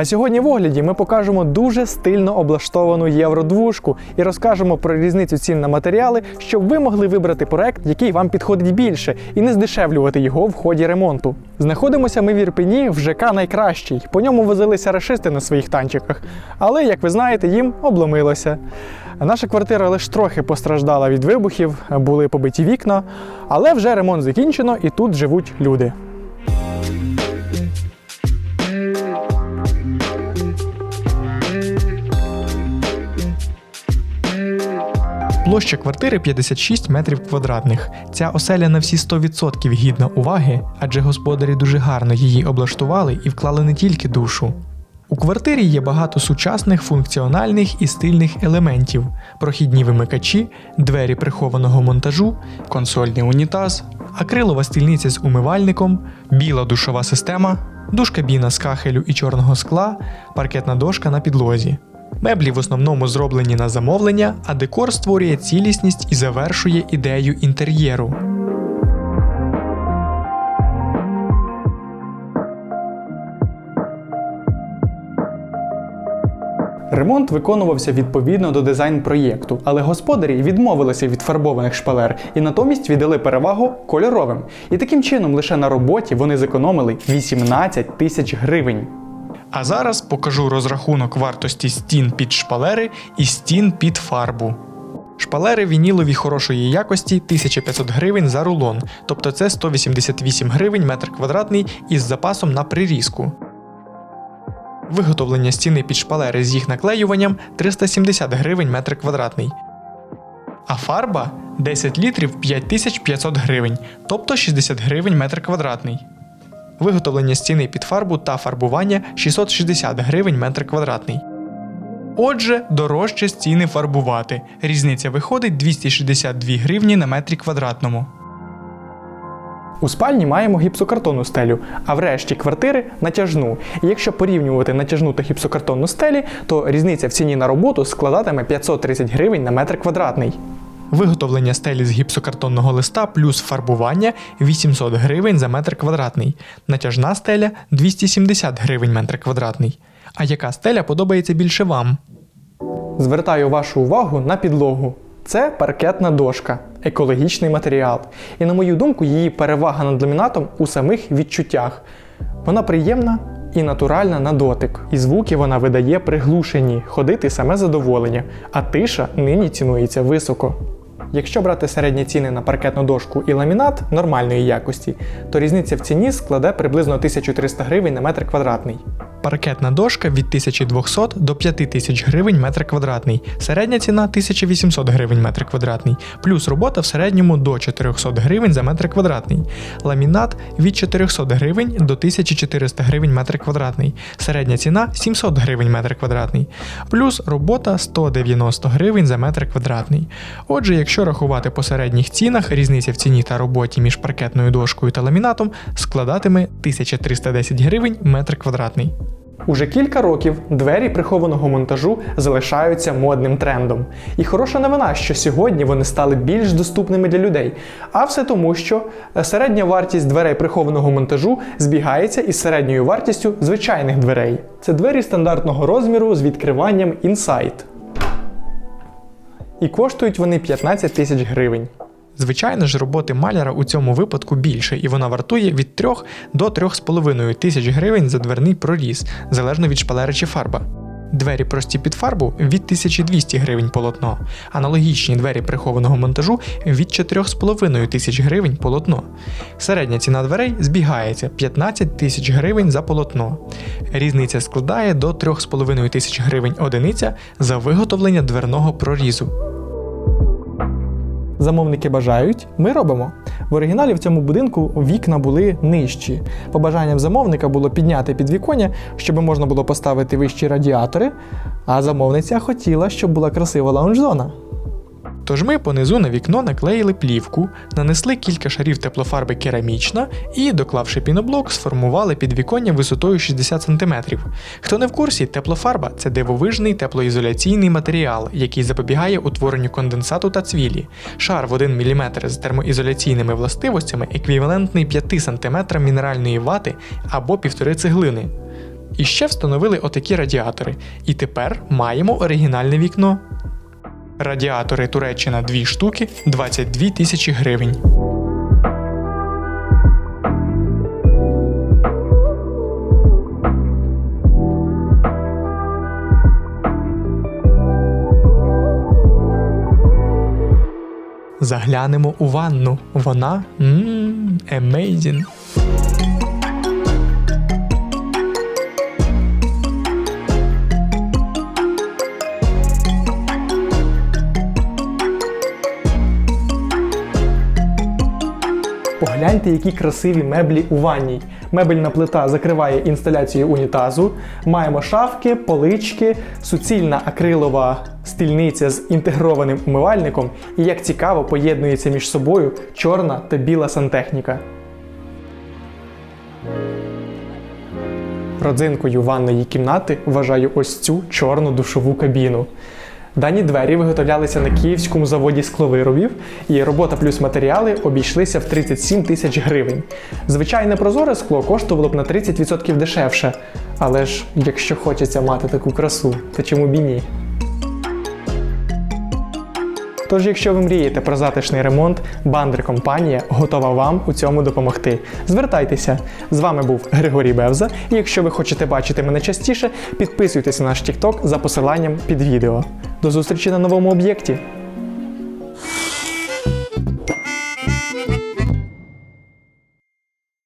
А сьогодні в огляді ми покажемо дуже стильно облаштовану євродвушку і розкажемо про різницю цін на матеріали, щоб ви могли вибрати проект, який вам підходить більше, і не здешевлювати його в ході ремонту. Знаходимося ми в Ірпені в ЖК найкращий. По ньому возилися рашисти на своїх танчиках, але, як ви знаєте, їм обломилося. Наша квартира лише трохи постраждала від вибухів, були побиті вікна, але вже ремонт закінчено і тут живуть люди. Площа квартири 56 метрів квадратних. Ця оселя на всі 100% гідна уваги, адже господарі дуже гарно її облаштували і вклали не тільки душу. У квартирі є багато сучасних, функціональних і стильних елементів: прохідні вимикачі, двері прихованого монтажу, консольний унітаз, акрилова стільниця з умивальником, біла душова система, душ-кабіна з кахелю і чорного скла, паркетна дошка на підлозі. Меблі в основному зроблені на замовлення, а декор створює цілісність і завершує ідею інтер'єру. Ремонт виконувався відповідно до дизайн-проєкту, але господарі відмовилися від фарбованих шпалер і натомість віддали перевагу кольоровим. І таким чином лише на роботі вони зекономили 18 тисяч гривень. А зараз покажу розрахунок вартості стін під шпалери і стін під фарбу. Шпалери вінілові хорошої якості 1500 гривень за рулон, тобто це 188 гривень метр квадратний із запасом на прирізку. Виготовлення стіни під шпалери з їх наклеюванням 370 гривень метр квадратний. А фарба 10 літрів 5500 гривень, тобто 60 гривень метр квадратний. Виготовлення стіни під фарбу та фарбування 660 гривень метр квадратний. Отже, дорожче стіни фарбувати. Різниця виходить 262 гривні на метрі квадратному. У спальні маємо гіпсокартонну стелю, а в решті квартири натяжну. І якщо порівнювати натяжну та гіпсокартонну стелі, то різниця в ціні на роботу складатиме 530 гривень на метр квадратний. Виготовлення стелі з гіпсокартонного листа плюс фарбування 800 гривень за метр квадратний. Натяжна стеля 270 гривень метр квадратний. А яка стеля подобається більше вам? Звертаю вашу увагу на підлогу. Це паркетна дошка, екологічний матеріал. І на мою думку, її перевага над ламінатом у самих відчуттях. Вона приємна і натуральна на дотик. І звуки вона видає приглушені, ходити саме задоволення, а тиша нині цінується високо. Якщо брати середні ціни на паркетну дошку і ламінат нормальної якості, то різниця в ціні складе приблизно 1300 гривень на метр квадратний. Паркетна дошка від 1200 до 5000 гривень метр квадратний, середня ціна 1800 гривень метр квадратний, плюс робота в середньому до 400 гривень за метр квадратний, ламінат від 400 гривень до 1400 гривень метр квадратний, середня ціна 700 гривень метр квадратний, плюс робота 190 гривень за метр квадратний. Отже, якщо рахувати по середніх цінах, різниця в ціні та роботі між паркетною дошкою та ламінатом складатиме 1310 гривень метр квадратний. Уже кілька років двері прихованого монтажу залишаються модним трендом. І хороша новина, що сьогодні вони стали більш доступними для людей. А все тому, що середня вартість дверей прихованого монтажу збігається із середньою вартістю звичайних дверей. Це двері стандартного розміру з відкриванням Insight. І коштують вони 15 тисяч гривень. Звичайно ж, роботи маляра у цьому випадку більше, і вона вартує від 3 до 3,5 тисяч гривень за дверний проріз, залежно від шпалери чи фарба. Двері прості під фарбу від 1200 гривень полотно, аналогічні двері прихованого монтажу від 4,5 тисяч гривень полотно. Середня ціна дверей збігається 15 тисяч гривень за полотно. Різниця складає до 3,5 тисяч гривень одиниця за виготовлення дверного прорізу. Замовники бажають, ми робимо. В оригіналі в цьому будинку вікна були нижчі. Побажанням замовника було підняти підвіконня, щоб можна було поставити вищі радіатори, а замовниця хотіла, щоб була красива лаунж-зона. Тож ми понизу на вікно наклеїли плівку, нанесли кілька шарів теплофарби керамічна і, доклавши піноблок, сформували підвіконня висотою 60 см. Хто не в курсі, теплофарба це дивовижний теплоізоляційний матеріал, який запобігає утворенню конденсату та цвілі. Шар в 1 мм з термоізоляційними властивостями еквівалентний 5 см мінеральної вати або півтори цеглини. І ще встановили отакі радіатори. І тепер маємо оригінальне вікно. Радіатори Туреччина 2 штуки 22 тисячі гривень. Заглянемо у ванну. Вона мм, amazing. Погляньте, які красиві меблі у ванній. Мебельна плита закриває інсталяцію унітазу. Маємо шафки, полички, суцільна акрилова стільниця з інтегрованим умивальником. І як цікаво, поєднується між собою чорна та біла сантехніка. Родзинкою ванної кімнати вважаю ось цю чорну душову кабіну. Дані двері виготовлялися на київському заводі скловиробів, і робота плюс матеріали обійшлися в 37 тисяч гривень. Звичайне прозоре скло коштувало б на 30% дешевше. Але ж якщо хочеться мати таку красу, то чому б і ні? Тож, якщо ви мрієте про затишний ремонт, Бандри компанія готова вам у цьому допомогти. Звертайтеся! З вами був Григорій Бевза. І якщо ви хочете бачити мене частіше, підписуйтесь на наш TikTok за посиланням під відео. До зустрічі на новому об'єкті!